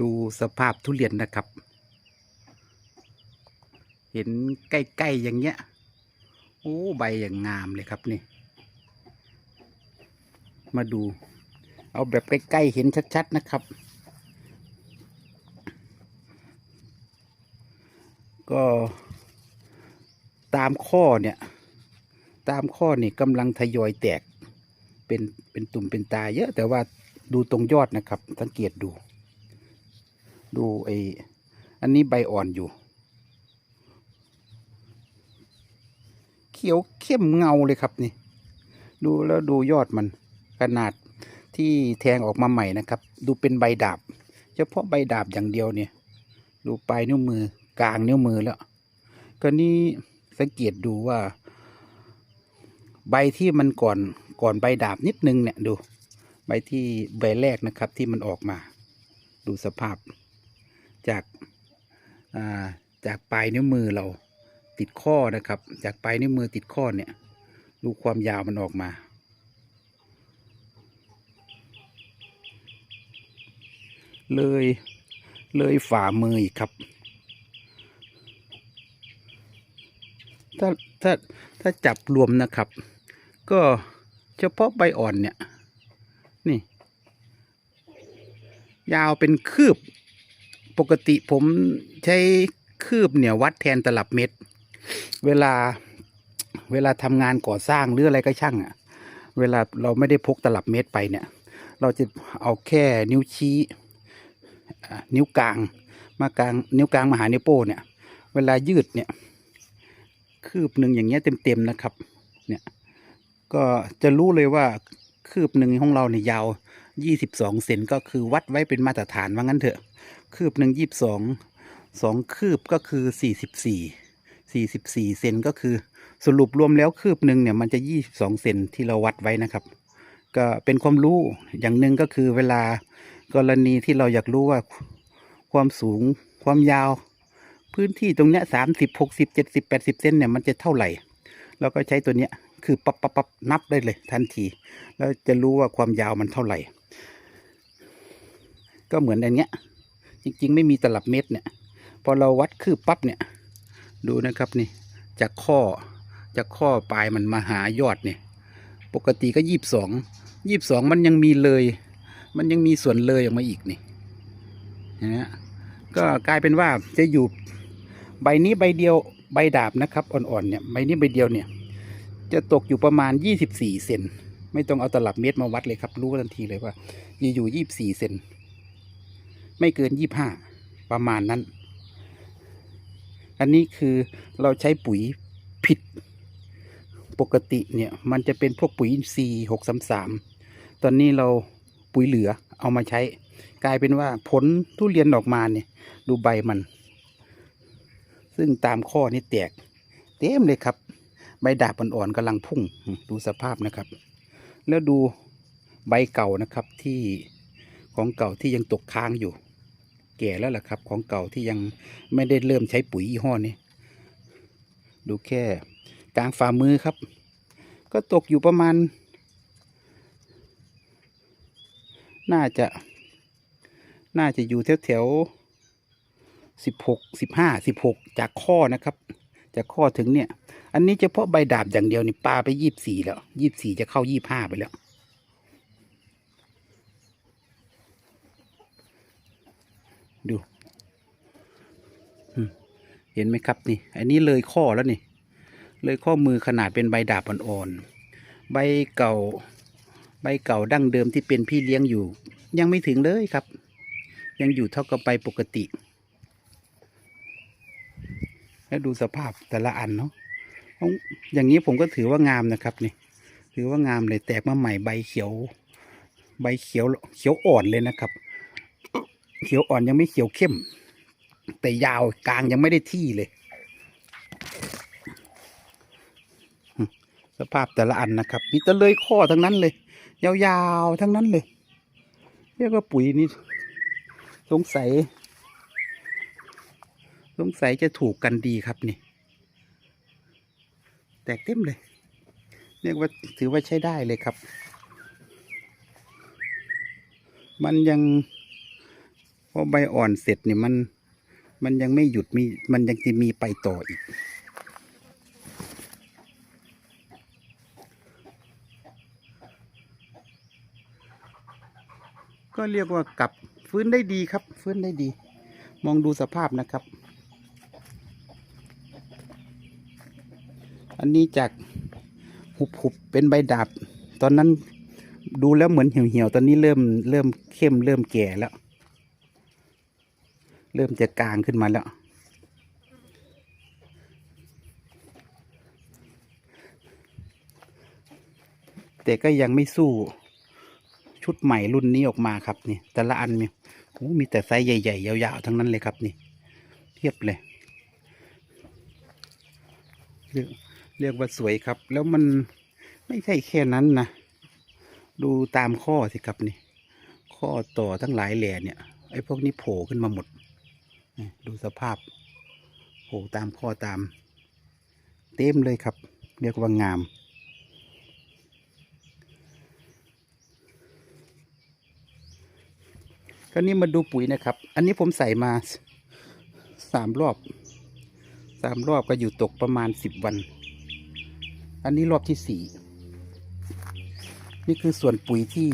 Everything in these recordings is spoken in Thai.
ดูสภาพทุเรียนนะครับ เห็นใกล้ๆอย่างเงี้ย โอ้ใบอย่างงามเลยครับนี่ มาดู เอาแบบใกล้ๆเห็นชัดๆนะครับ ก็ตามข้อเนี่ย ตามข้อนี่กำลังทยอยแตก เป็นเป็นตุ่มเป็นตาเยอะ แต่ว่าดูตรงยอดนะครับ สังเกตดู ดูไออันนี้ใบอ่อนอยู่ เขียวเข้มเงาเลยครับนี่ ดูแล้วดูยอดมันขนาดที่แทงออกมาใหม่นะครับ ดูเป็นใบดาบ เฉพาะใบดาบอย่างเดียวเนี่ย ดูปลายนิ้วมือกลางนิ้วมือแล้วก็นี่สังเกตดูว่า ใบที่มันก่อนก่อนใบดาบนิดนึงเนี่ยดู ใบที่ใบแรกนะครับที่มันออกมา ดูสภาพ จากอ่าจากปลายนิ้วมือเราติดข้อนะครับ จากปลายนิ้วมือติดข้อเนี่ยดูความยาวมันออกมาเลยเลยฝ่ามืออีกครับ ถ้าถ้าถ้าจับรวมนะครับ ก็เฉพาะใบอ่อนเนี่ย นี่ ยาวเป็นคืบ ปกติผมใช้คืบเนี่ยวัดแทนตลับเม็ดเวลาเวลาทำงานก่อสร้างหรืออะไรก็ช่างอะ่ะ เวลาเราไม่ได้พกตลับเม็ดไปเนี่ย เราจะเอาแค่นิ้วชี้นิ้วกลางมากลางนิ้วกลางมาหานิ้วโป้เนี่ย เวลายืดเนี่ย คืบหนึ่งอย่างเงี้ยเต็มๆนะครับ เนี่ย ก็จะรู้เลยว่าคืบหนึ่งของเราเนี่ยยาว ยี่สิบสองเซนก็คือวัดไว้เป็นมาตรฐานว่างั้นเถอะ คืบหนึ่งยี่สิบสองสองคืบก็คือสี่สิบสี่สี่สิบสี่เซนก็คือสรุปรวมแล้วคืบหนึ่งเนี่ยมันจะยี่สิบสองเซนที่เราวัดไว้นะครับ ก็เป็นความรู้อย่างหนึ่งก็คือเวลากรณีที่เราอยากรู้ว่าความสูงความยาว พื้นที่ตรงเนี้ยสามสิบหกสิบเจ็ดสิบแปดสิบเซนเนี่ยมันจะเท่าไหร่เราก็ใช้ตัวเนี้ยคือปั๊บปั๊บปั๊บนับได้เลยทันที แล้วจะรู้ว่าความยาวมันเท่าไหร่ ก็เหมือนอันเนี้ย จริง ๆ ไม่มีตลับเม็ดเนี่ย พอเราวัดคืบปั๊บเนี่ย ดูนะครับนี่ จากข้อจากข้อปลายมันมาหายอดเนี่ย ปกติก็ยี่สิบสองยี่สิบสองมันยังมีเลย มันยังมีส่วนเลยออกมาอีกนี่นไหมฮะก็กลายเป็นว่าจะอยู่ใบนี้ใบเดียวใบดาบนะครับอ่อนๆเนี่ยใบนี้ใบเดียวเนี่ย จะตกอยู่ประมาณยี่สิบสี่เซนไม่ต้องเอาตลับเมตรมาวัดเลยครับ รู้ทันทีเลยว่าอยู่ยี่สิบสี่เซน ไม่เกินยี่ห้าประมาณนั้น อันนี้คือเราใช้ปุ๋ยผิด ปกติเนี่ยมันจะเป็นพวกปุ๋ยอินทรีย์หกสามสามตอนนี้เราปุ๋ยเหลือเอามาใช้ กลายเป็นว่าผลทุเรียนออกมาเนี่ย ดูใบมัน ซึ่งตามข้อนี่แตก เต็มเลยครับ ใบดาบอ่อนๆกำลังพุ่งดูสภาพนะครับ แล้วดูใบเก่านะครับที่ของเก่าที่ยังตกค้างอยู่ แก่แล้วล่ะครับ ของเก่าที่ยังไม่ได้เริ่มใช้ปุ๋ยยี่ห้อนี้ ดูแค่กลางฝ่ามือครับ ก็ตกอยู่ประมาณ น่าจะ น่าจะอยู่แถวแถวสิบหกสิบห้าสิบหกจากข้อนะครับ จากข้อถึงเนี่ย อันนี้เฉพาะใบดาบอย่างเดียวนี่ปลาไปยี่บสี่แล้วยี่บสี่จะเข้ายี่บห้าไปแล้ว ดูเห็นไหมครับนี่ อันนี้เลยข้อแล้วนี่ เลยข้อมือขนาดเป็นใบดาบอ่อนๆ ใบเก่า ใบเก่าดั้งเดิมที่เป็นพี่เลี้ยงอยู่ ยังไม่ถึงเลยครับ ยังอยู่เท่ากับใบปกติ แล้วดูสภาพแต่ละอันเนาะ อย่างนี้ผมก็ถือว่างามนะครับนี่ ถือว่างามเลยแตกมาใหม่ใบเขียว ใบเขียวเขียวอ่อนเลยนะครับ เขียวอ่อนยังไม่เขียวเข้ม แต่ยาวกลางยังไม่ได้ที่เลย สภาพแต่ละอันนะครับ มีแตะเลยข้อทั้งนั้นเลย ยาวๆทั้งนั้นเลยเรียกว่าปุ๋ยนี่สงสัยสงสัยจะถูกกันดีครับนี่ แตกเต็มเลย เรียกว่าถือว่าใช้ได้เลยครับ มันยัง พอใบอ่อนเสร็จเนี่ยมัน มันยังไม่หยุดมี มันยังจะมีไปต่ออีก ก็เรียกว่ากลับฟื้นได้ดีครับ ฟื้นได้ดี มองดูสภาพนะครับ อันนี้จากหุบหุบเป็นใบดาบ ตอนนั้นดูแล้วเหมือนเหี่ยวเหี่ยวๆตอนนี้เริ่มเริ่มเข้มเริ่มแก่แล้ว เริ่มจะกลางขึ้นมาแล้ว แต่ก็ยังไม่สู้ชุดใหม่รุ่นนี้ออกมาครับนี่แต่ละอันมีโอ้มีแต่ไซส์ใหญ่ ๆ ยาว ๆ ทั้งนั้นเลยครับนี่ เทียบเลยเรียกเรียกว่าสวยครับ แล้วมันไม่ใช่แค่นั้นนะ ดูตามข้อสิครับนี่ ข้อต่อทั้งหลายแหล่เนี่ยไอ้พวกนี้โผล่ขึ้นมาหมด ดูสภาพโผล่ตามข้อตาม เต็มเลยครับ เรียกว่างาม คราวนี้มาดูปุ๋ยนะครับ อันนี้ผมใส่มาสามรอบสามรอบก็อยู่ตกประมาณสิบวัน อันนี้รอบที่สี่นี่คือส่วนปุ๋ยที่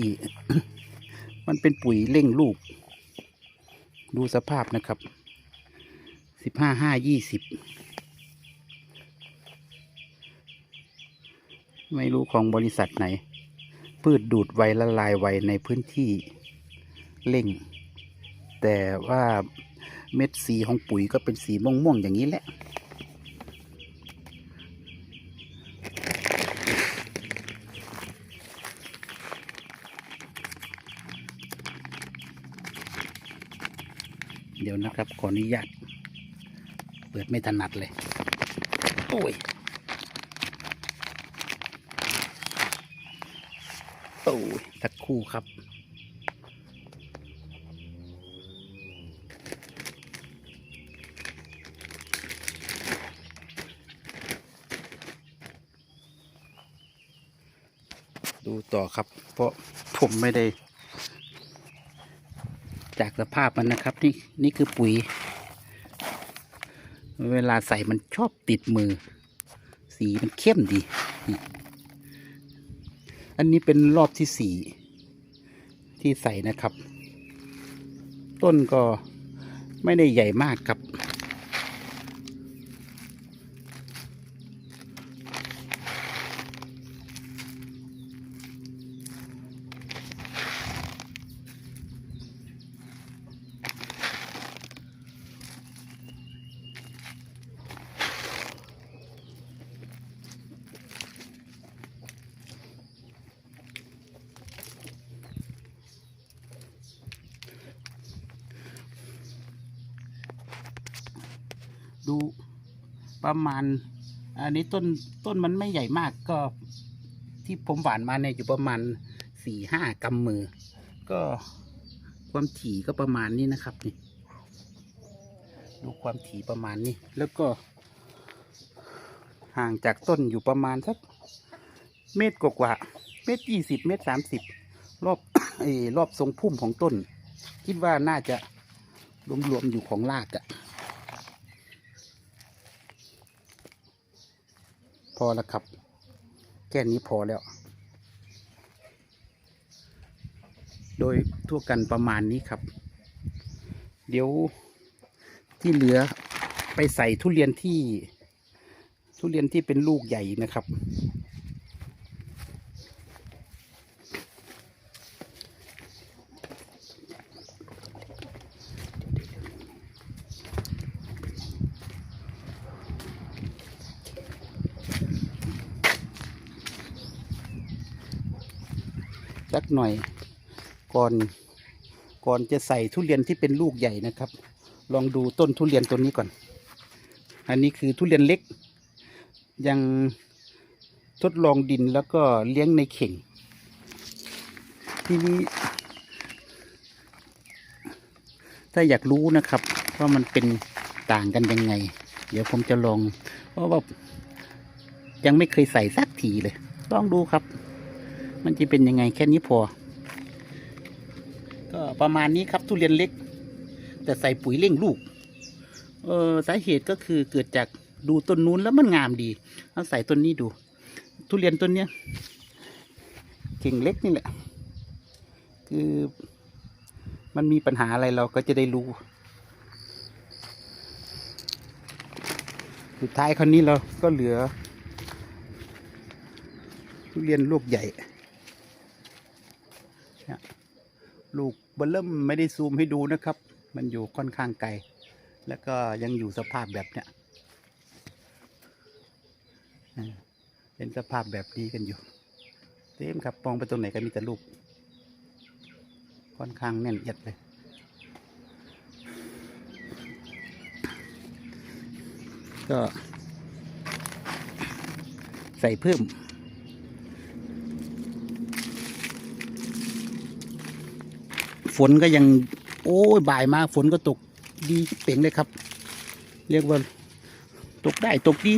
มันเป็นปุ๋ยเร่งลูก ดูสภาพนะครับ สิบห้าห้ายี่สิบไม่รู้ของบริษัทไหน พืชดูดไวละลายไวในพื้นที่เร่ง แต่ว่าเม็ดสีของปุ๋ยก็เป็นสีม่วงๆอย่างนี้แหละเดี๋ยวนะครับ ขออนุญาต เปิดไม่ถนัดเลย โอ้ย โอ้ยสักครู่ครับ ดูต่อครับ เพราะผมไม่ได้ จากสภาพมันนะครับ นี่ นี่คือปุ๋ย เวลาใส่มันชอบติดมือ สีมันเข้มดี อันนี้เป็นรอบที่สี่ที่ใส่นะครับ ต้นก็ไม่ได้ใหญ่มากครับ ดูประมาณ อันนี้ต้นต้นมันไม่ใหญ่มากก็ที่ผมหวานมาเนี่ยอยู่ประมาณสี่ห้ากำมือ ก็ความถี่ก็ประมาณนี้นะครับนี่ดูความถี่ประมาณนี้ แล้วก็ ห่างจากต้นอยู่ประมาณสักเมตรกว่าเมตรยี่สิบเมตรสามสิบรอบเอรอบทรงพุ่มของต้น คิดว่าน่าจะรวมๆอยู่ของรากอะ อแล้วครับ แค่นี้พอแล้ว โดยทั่วกันประมาณนี้ครับ เดี๋ยวที่เหลือไปใส่ทุเรียนที่ ทุเรียนที่เป็นลูกใหญ่นะครับ หน่อย ก่อนก่อนจะใส่ทุเรียนที่เป็นลูกใหญ่นะครับ ลองดูต้นทุเรียนต้นนี้ก่อน อันนี้คือทุเรียนเล็ก ยังทดลองดินแล้วก็เลี้ยงในเข่ง ทีนี้ ถ้าอยากรู้นะครับ ว่ามันเป็นต่างกันยังไง เดี๋ยวผมจะลอง เพราะว่ายังไม่เคยใส่สักทีเลย ลองดูครับ มันจะเป็นยังไงแค่นี้พอ ก็ประมาณนี้ครับทุเรียนเล็ก แต่ใส่ปุ๋ยเร่งลูก เออสาเหตุก็คือเกิดจากดูต้นนู้นแล้วมันงามดีเอาใส่ต้นนี้ดู ทุเรียนต้นเนี้ยกิ่งเล็กนี่แหละ คือมันมีปัญหาอะไรเราก็จะได้รู้สุดท้ายคราวนี้เราก็เหลือทุเรียนลูกใหญ่ ลูกเบลเริ่มไม่ได้ซูมให้ดูนะครับ มันอยู่ค่อนข้างไกล แล้วก็ยังอยู่สภาพแบบเนี้ยเป็นสภาพแบบนี้กันอยู่ เต็มครับมองไปตรงไหนก็มีแต่ลูก ค่อนข้างแน่นเอียดเลยก็ใส่เพิ่ม ฝนก็ยัง โอ้ยบ่ายมาฝนก็ตกดีเป่งเลยครับ เรียกว่า ตกได้ตกดี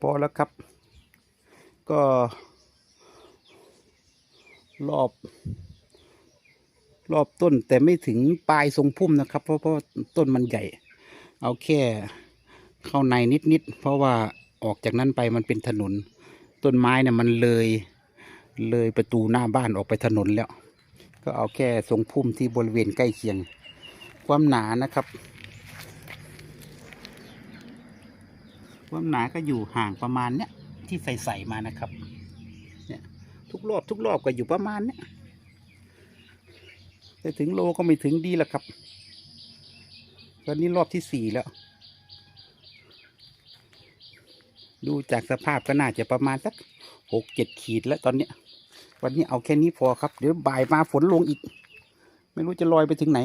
พอแล้วครับ ก็รอบ รอบต้นแต่ไม่ถึงปลายทรงพุ่มนะครับ เพราะเพราะต้นมันใหญ่ เอาแค่เข้าในนิดๆเพราะว่าออกจากนั้นไปมันเป็นถนน ต้นไม้เนี่ยมันเลย เลยประตูหน้าบ้านออกไปถนนแล้ว ก็เอาแค่ทรงพุ่มที่บริเวณใกล้เคียง ความหนานะครับ ความหนาก็อยู่ห่างประมาณเนี้ยที่ใส่ใส่มานะครับ เนี่ย ทุกรอบทุกรอบก็อยู่ประมาณเนี้ยแต่ถึงโลก็ไม่ถึงดีแล้วครับ ตอนนี้รอบที่สี่แล้ว ดูจากสภาพก็น่าจะประมาณสักหกเจ็ดขีดแล้วตอนเนี้ย วันนี้เอาแค่นี้พอครับ เดี๋ยวบ่ายมาฝนลงอีก ไม่รู้จะลอยไปถึงไหน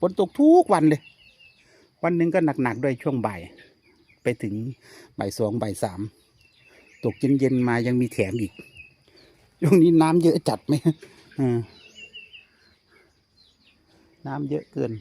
ฝนตกทุกวันเลย วันหนึ่งก็หนักๆด้วยช่วงบ่าย ไปถึงบ่ายสองบ่ายสามตกเย็นๆมายังมีแถมอีกช่วงนี้น้ำเยอะจัดไหมน้ำเยอะเกิน